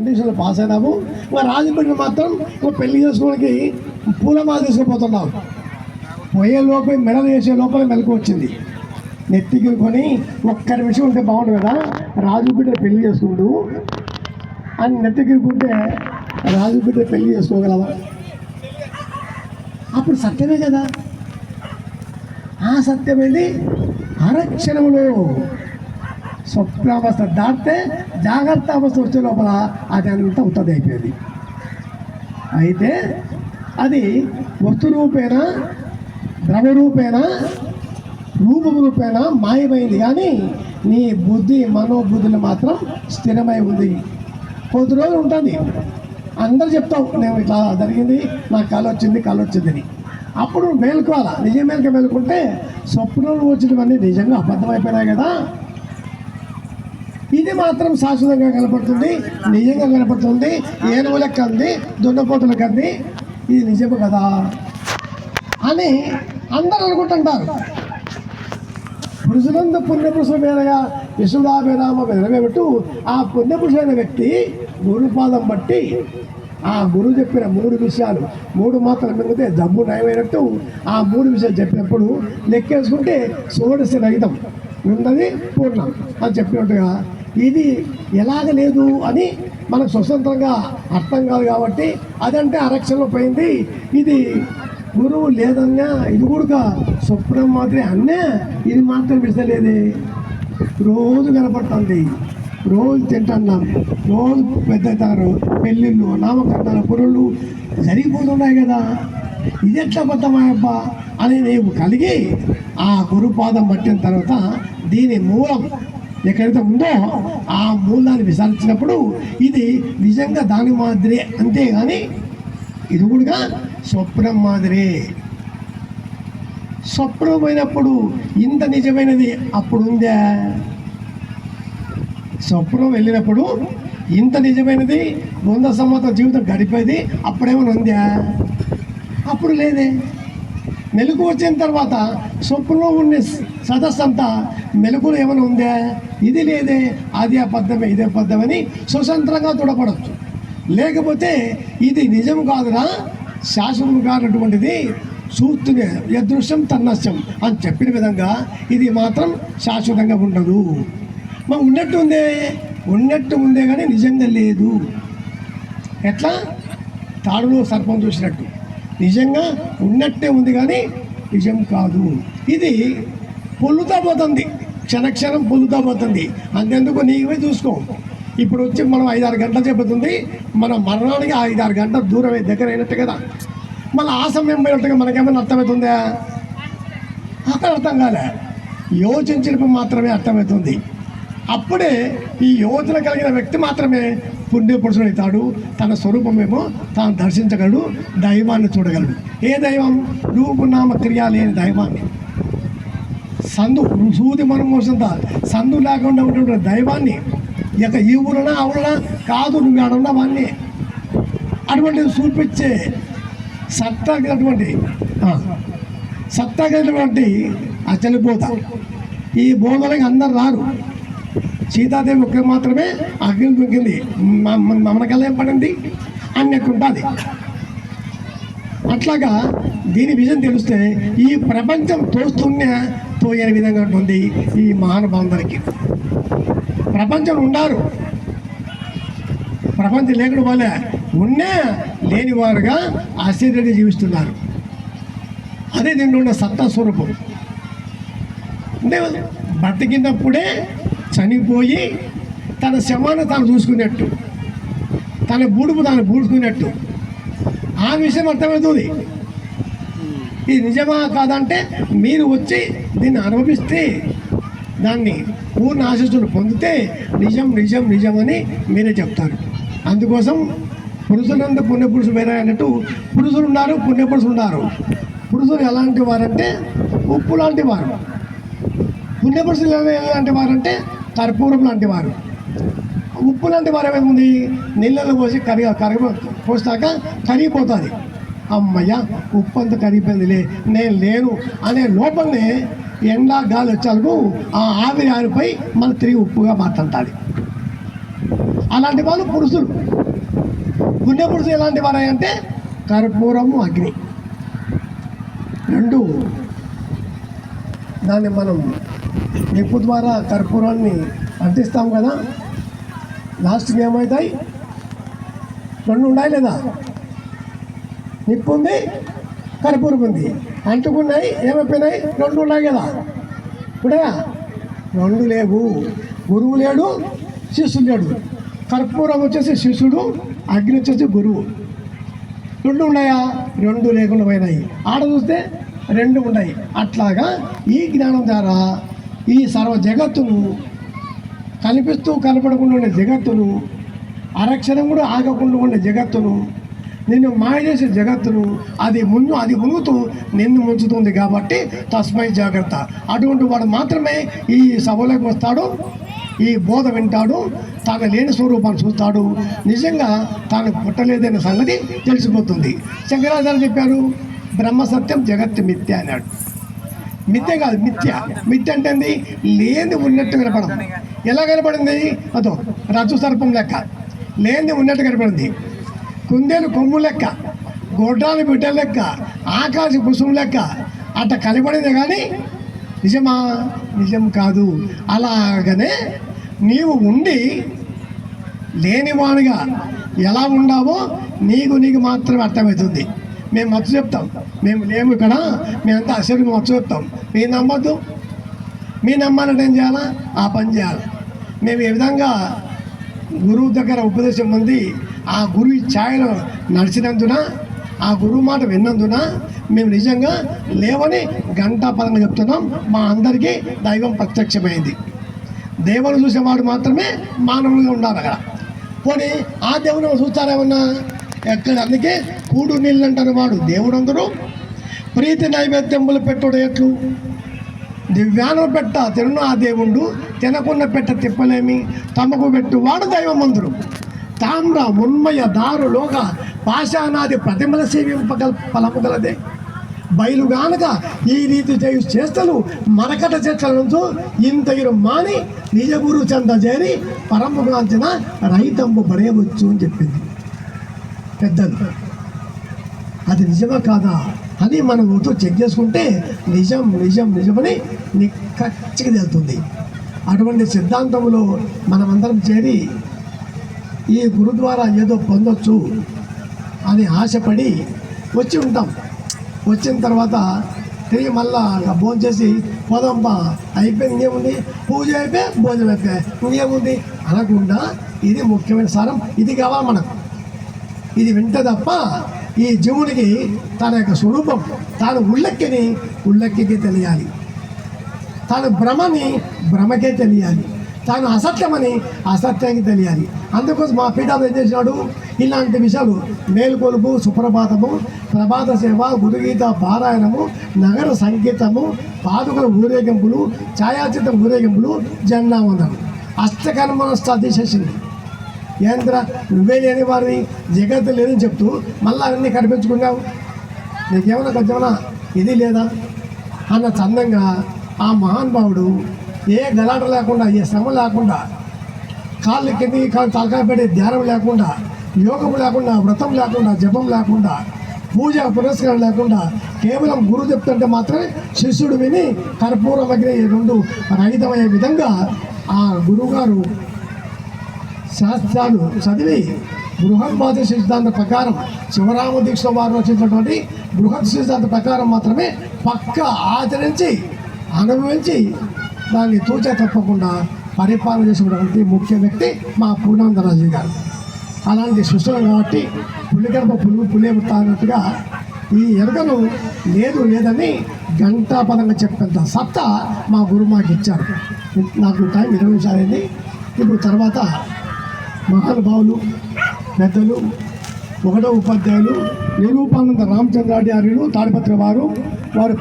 కండిషన్లో పాస్ అయినాము. ఇంకా రాజమండ్రి మాత్రం ఇంకా పెళ్ళి చేసుకోవడానికి పూలమాల తీసుకుపోతున్నాం. పోయే లోపల మెడలు వేసే లోపల మెలకు వచ్చింది. నెత్తికి కొని ఒక్క నిమిషం ఉంటే బాగుండు కదా? రాజు బిడ్డ పెళ్ళి చేసుకుంటూ అని నెత్తికిరుకుంటే రాజు బిడ్డ పెళ్ళి చేసుకోగలవా? అప్పుడు సత్యమే కదా. ఆ సత్యమేది? అరక్షణంలో స్వప్నావస్థ దాటితే జాగ్రత్త అవస్థ వచ్చే లోపల అది అంతా ఉత్తది అయిపోయింది. అయితే అది వస్తు రూపేణ ద్రవ రూపేణ రూపం రూపేణ మాయమైంది. కానీ నీ బుద్ధి మనోబుద్ధులు మాత్రం స్థిరమై ఉంది. కొద్ది రోజులు ఉంటుంది. అందరు చెప్తావు నేను ఇట్లా జరిగింది నాకు కళ వచ్చింది కళ వచ్చిందని అప్పుడు మేలుకోవాలా? నిజం మేలుక మేలుకుంటే స్వప్నంలో వచ్చినవన్నీ నిజంగా అబద్ధమైపోయినాయి కదా. ఇది మాత్రం శాశ్వతంగా కనపడుతుంది నిజంగా కనపడుతుంది ఏనుగులకు అంది దున్నపోతులకు అంది ఇది నిజము కదా అని అందరూ అనుకుంటుంటారు. పురుషులందు పుణ్యపురుషుల మీదగా విశ్వదాభిరామ నిలబెట్టు ఆ పుణ్యపురుషులైన వ్యక్తి గురుపాదం బట్టి ఆ గురువు చెప్పిన మూడు విషయాలు మూడు మాత్రం మిగిలితే జబ్బు నయమైనట్టు ఆ మూడు విషయాలు చెప్పినప్పుడు లెక్కేసుకుంటే సోడసి రహితం ఉన్నది పూర్ణం అని చెప్పినట్టుగా ఇది ఎలాగ లేదు అని మనకు స్వతంత్రంగా అర్థం కాదు కాబట్టి అదంటే అరక్షణలో పోయింది. ఇది గురువు లేదన్నా ఇది కూడా స్వప్నం మాత్రమే అన్నే ఇది మాత్రం విసలేదే రోజు కనపడుతుంది. రోజు తింటున్నాం. రోజు పెద్దతారు. పెళ్ళిళ్ళు నామకరణాలు పురుళ్ళు జరిగిపోతున్నాయి కదా. ఇది ఎట్లా అబ్బా? అని నీవు కలిగి ఆ గురుపాదం పట్టిన తర్వాత దీని మూలం ఎక్కడైతే ఉందో ఆ మూలాన్ని విచారించినప్పుడు ఇది నిజంగా దాని మాదిరి అంతేగాని ఇది కూడా స్వప్నం మాదిరి. స్వప్నమైనప్పుడు ఇంత నిజమైనది అప్పుడు ఉందా? స్వప్నం వెళ్ళినప్పుడు ఇంత నిజమైనది వంద సంవత్సరం జీవితం గడిపేది అప్పుడేమైనా ఉందా? అప్పుడు లేదే. మెలకు వచ్చిన తర్వాత స్వప్నంలో ఉండే సదస్సు అంతా మెలకులు ఏమైనా ఉందా? ఇది లేదే అది అబద్ధమే ఇదే అబద్ధమని స్వతంత్రంగా చూడపడవచ్చు లేకపోతే ఇది నిజం కాదురా శాశ్వతం కానటువంటిది చూస్తూనే యదృశ్యం తన్నశ్యం అని చెప్పిన విధంగా ఇది మాత్రం శాశ్వతంగా ఉండదు. మరి ఉన్నట్టు ఉందే ఉన్నట్టు ఉందే కానీ నిజంగా లేదు. ఎట్లా? తాడులో సర్పం చూసినట్టు. నిజంగా ఉన్నట్టే ఉంది కానీ నిజం కాదు. ఇది పొల్లుతా పోతుంది క్షణక్షణం పొల్లుతా పోతుంది అంతెందుకు నీవే చూసుకో. ఇప్పుడు వచ్చి మనం ఐదారు గంటలు చెబుతుంది మన మరణానికి ఐదారు గంటల దూరం దగ్గర అయినట్టు కదా. మళ్ళీ ఆ సమయం పోయినట్టుగా మనకేమైనా అర్థమవుతుందా? అక్కడ అర్థం కాలే. యోచించినప్పుడు మాత్రమే అర్థమవుతుంది. అప్పుడే ఈ యోచన కలిగిన వ్యక్తి మాత్రమే పుణ్యపురుషుడవుతాడు తన స్వరూపమేమో తాను దర్శించగలడు దైవాన్ని చూడగలడు. ఏ దైవం? రూపునామ క్రియ లేని దైవాన్ని. సందు సూది మనం మోసంత. సందు లేకుండా ఉన్నటువంటి దైవాన్ని. ఇక ఈ ఊరునా అవునా కాదు నువ్వు ఆడున్నా వాన్ని అటువంటిది చూపించే సత్తా కలిగినటువంటి సత్తా కలిగినటువంటి అచలి బోధ ఈ బోధలకి అందరు రారు. సీతాదేవి ఒక్క మాత్రమే అగ్ని దొరికింది. మనకల్లా ఏం పడింది అన్నట్టుంటుంది అట్లాగా దీని విజయం తెలిస్తే ఈ ప్రపంచం తోస్తూనే తోయని విధంగా ఉంటుంది ఈ మహానుభావులందరికీ. ప్రపంచం ఉండారు. ప్రపంచం లేకుండా వాళ్ళే ఉన్నే లేని వారుగా ఆశ్చర్యంగా జీవిస్తున్నారు. అదే దీంట్లో ఉన్న సత్తా స్వరూపం. అంటే బతికినప్పుడే చనిపోయి తన శవాన్ని తాను చూసుకున్నట్టు తన బూడుపు తాను బూడుకున్నట్టు ఆ విషయం అర్థమవుతుంది. ఇది నిజమా కాదంటే మీరు వచ్చి దీన్ని అనుభవిస్తే దాన్ని పూర్ణ ఆశస్సులు పొందితే నిజం నిజం నిజం అని మీరే చెప్తారు. అందుకోసం పురుషులంతా పుణ్యపురుషులు వేరే అన్నట్టు పురుషులు ఉన్నారు పుణ్యపురుషులు ఉన్నారు. పురుషులు ఎలాంటి వారంటే ఉప్పు లాంటి వారు. పుణ్యపురుషులు ఎలాంటి వారంటే కర్పూరం లాంటి వారు. ఉప్పు లాంటి వారు ఏమైంది? నీళ్ళలో పోసి కరిగి కరిగి పోసాక కరిగిపోతుంది. అమ్మయ్య ఉప్పు అంతా కరిగిపోయిందిలే నేను లేను అనే లోపలనే ఎండా గాలి వచ్చాలకు ఆ ఆవిరి ఆరిపోయి మన తిరిగి ఉప్పుగా మాట్లాడాలి అలాంటి వాళ్ళు పురుషులు. గుండె పురుషులు ఎలాంటి వారు అంటే కర్పూరము అగ్ని. రెండు దాన్ని మనం నిప్పు ద్వారా కర్పూరాన్ని అంటిస్తాం కదా. లాస్ట్కి ఏమవుతాయి రెండు ఉన్నాయి లేదా? నిప్పు ఉంది కర్పూరం ఉంది అంటుకున్నాయి ఏమైపోయినాయి? రెండు ఉన్నాయి కదా. ఇప్పుడే రెండు లేవు. గురువు లేడు శిష్యుడు లేడు. కర్పూరం వచ్చేసి శిష్యుడు అగ్ని వచ్చేసి గురువు. రెండు ఉన్నాయా? రెండు లేకుండా పోయినాయి. ఆడ చూస్తే రెండు ఉన్నాయి అట్లాగా ఈ జ్ఞానం ద్వారా ఈ సర్వ జగత్తును కనిపిస్తూ కనపడకుండా ఉండే జగత్తును అరక్షరం కూడా ఆగకుండా ఉండే జగత్తును నిన్ను మాయ చేసే జగత్తును అది ముందు అది ముంగుతూ నిన్ను ముంచుతుంది కాబట్టి తస్మై జాగ్రత్త. అటువంటి వాడు మాత్రమే ఈ సభలోకి వస్తాడు ఈ బోధ వింటాడు తాను లేని స్వరూపాన్ని చూస్తాడు. నిజంగా తాను పుట్టలేదనే సంగతి తెలిసిపోతుంది. శంకరాచార్య చెప్పారు బ్రహ్మ సత్యం జగత్ మిథ్య అన్నాడు. మిథ్య కాదు మిథ్య. మిథ్య అంటే లేని ఉన్నట్టు కనపడదు. ఎలా కనపడింది? అదో రజు సర్పం లెక్క. లేని ఉన్నట్టు కనపడింది. కుందేలు కొమ్ము లెక్క. గొడ్రాలు బిడ్డ లెక్క. ఆకాశ కుసుము లెక్క. అట్ట కనపడింది కానీ నిజమా? నిజం కాదు. అలాగనే నీవు ఉండి లేనివాడుగా ఎలా ఉండావో నీకు నీకు మాత్రమే అర్థమవుతుంది. మేము మచ్చు చెప్తాం. మేము లేము ఇక్కడ మేమంతా అసలు మచ్చు చెప్తాం. మీ నమ్మద్దు. మీ నమ్మాలంటే ఏం చేయాలా? ఆ పని చేయాలి. మేము ఏ విధంగా గురువు దగ్గర ఉపదేశం పొంది ఆ గురువు ఛాయలో నడిచినందున ఆ గురువు మాట విన్నందున మేము నిజంగా లేవని గంటాపరంగా చెప్తున్నాం. మా అందరికీ దైవం ప్రత్యక్షమైంది. దేవుని చూసేవాడు మాత్రమే మానవులుగా ఉండాలి అక్కడ. పోనీ ఆ దేవుని చూస్తారేమన్నా? ఎక్కడ? అందుకే కూడు నీళ్ళంటారు వాడు దేవుడు అందరూ ప్రీతి నైవేద్యములు పెట్టుడు ఎట్లు? దివ్యాను పెట్ట తిరును ఆ దేవుడు తినకున్న పెట్ట తిప్పలేమి. తమకు పెట్టు వాడు దైవమందుడు. తామ్ర ఉన్మయ దారులోక పాషాణాది ప్రతిమల సేవింపగల ఫలము గలదే. బయలుగానక ఈ రీతి చేయు చేస్తలు మరకట చెట్ల ఇంతగిరు మాని నిజగురు చెంద చేరి పరముగాంచిన రైతంబు పడేయవచ్చు అని చెప్పింది. పెద్దలు. అది నిజమా కాదా అని మనం ఊతో చెక్ చేసుకుంటే నిజం నిజం నిజమని నీకు ఖచ్చితంగా అటువంటి సిద్ధాంతంలో మనమందరం చేరి ఈ గురుద్వారా ఏదో పొందొచ్చు అని ఆశపడి వచ్చి ఉంటాం. వచ్చిన తర్వాత తిరిగి మళ్ళా భోజనం చేసి పోదాంపా అయిపోయింది ఇంకేముంది? పూజ అయిపోయి? భోజనం అయిపోయి? ఇంకేముంది? అనకుండా ఇది ముఖ్యమైన సారం. ఇది కావాలి మనకు ఇది వింటే తప్ప ఈ జీవునికి తన యొక్క స్వరూపం తాను ఉళ్ళెక్కిని ఉళ్ళెక్కికి తెలియాలి. తాను భ్రమని భ్రమకే తెలియాలి. తాను అసత్యమని అసత్యానికి తెలియాలి. అందుకోసం మా పీఠాలు ఏం చేసినాడు? ఇలాంటి విషయాలు మేలుకొలుపు సుప్రభాతము ప్రభాత సేవ గురుగీత పారాయణము నగర సంగీతము పాదుకల ఊరేగింపులు ఛాయాచిత్ర ఊరేగింపులు జెండా వందనం. అష్టకర్మ తీసేసింది ఏంద్రా? నువ్వే లేని వారిని జగత్ లేదని చెప్తూ మళ్ళీ అన్నీ కనిపించుకున్నావు నీకేమైనా కొంచెమైనా ఇది లేదా? అన్న చందంగా ఆ మహానుభావుడు ఏ గలాట లేకుండా ఏ శ్రమ లేకుండా కాళ్ళు కింది కాళ్ళు తలకాయ పెట్టే ధ్యానం లేకుండా యోగం లేకుండా వ్రతం లేకుండా జపం లేకుండా పూజ పురస్కారం లేకుండా కేవలం గురువు చెప్తుంటే మాత్రమే శిష్యుడు విని కర్పూరం అగ్ని ఈ రెండు రహితమయ్యే విధంగా ఆ గురువుగారు శాస్త్రాలు చదివి బృహన్మాత సిద్ధాంత ప్రకారం శివరామ దీక్ష వారు రచించినటువంటి బృహత్ సిద్ధాంత ప్రకారం మాత్రమే పక్క ఆచరించి అనుభవించి దాన్ని తూచా తప్పకుండా పరిపాలన చేసినటువంటి ముఖ్య వ్యక్తి మా పూర్ణానందరాజు గారు. అలాంటి సుష్టం కాబట్టి పులిగర్భ పులుగు పులే అన్నట్టుగా ఈ ఎరగను లేదు లేదని గంటాపదంగా చెప్పేంత సత్తా మా గురువు మాకు ఇచ్చారు. నాకు టైం ఇరవై నిమిషాలైంది ఇప్పుడు తర్వాత మహానుభావులు పెద్దలు ఒకటో ఉపాధ్యాయులు నిరూపానంద రామచంద్రాచార్యులు తాడిపత్రి వారు వారు